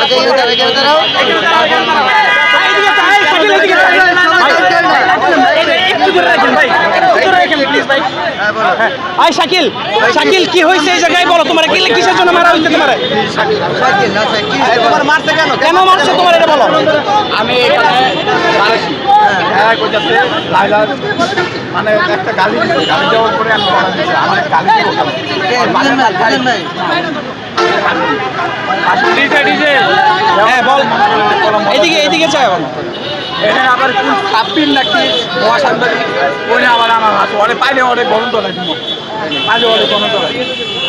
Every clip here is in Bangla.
আচ্ছা এখানে দাঁড়াও, এখানে দাঁড়াও। হ্যাঁ, বলো। আই শাকিল। শাকিল কি হয়েছে এই জায়গায়? বলো তোমার কি কিসের জন্য মারা হয়েছে তোমার? সাইকেল, না সাইকেল, কি হয়েছে? বলো? কেন? মারছে তোমার এটা বলো। আমি হ্যাঁ। মানে একটা গালি গালি দেওয়ার পরে আমি আমার গালি কেন? হ্যাঁ বল। এদিকে এদিকে চাই এখানে আবার কোন সাব্বির নাকি মহাসাংবাদিক? ওই আবার আমার হাত। অনেক পাইলে অনেক গরম তো লাগে। পাইলে অনেক গরম তো লাগে।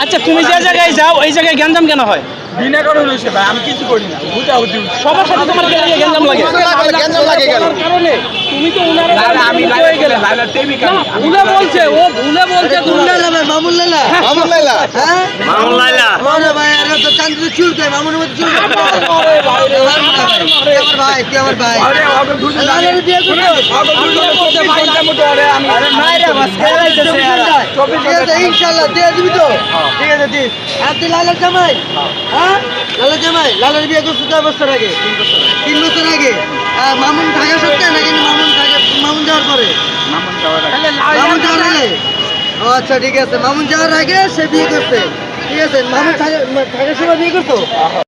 আচ্ছা তুমি যে জায়গায় যাও এই জায়গায় গ্যাঞ্জাম কেন হয়? বিনা করে হয়েছে ভাই আমি কিছু করি না। বুঝা বুঝি সবার সাথে তোমার গ্যাঞ্জাম লাগে? গ্যাঞ্জাম লাগে কারণে তুমি তো উনারে ভুলে বলছে ভুলে বলছে কোন লাইলা মামুন লাইলা? হ্যাঁ? মামুন লাইলা ওরে ভাই, এরা তো চান্দিতে চুল দেয়, মামুনের মতো চুল দেয়। তুই আমার ভাই, তুই আমার ভাই। আরে ওকে দুজন লাইলারে দিয়ে দিবি? ওকে দুজন চব্বিশ ঘণ্টার মতো ওরে আমি চব্বিশ ঠিক আছে, ইনশাল্লাহ, দিয়ে দিবি তো? ঠিক আছে, দিস। আর তুই লাইলার জামাই? হ্যাঁ? লাইলার জামাই? লাইলার বিয়ে বছর আগে? তিন বছর আগে? মামুন থাকা সত্ত্বে নাকি মামুন থাকা আচ্ছা ঠিক আছে। মামুন যাওয়ার আগে সে বিয়ে করছে। ঠিক আছে, মামুন থাকা থাকার সময় বিয়ে করতো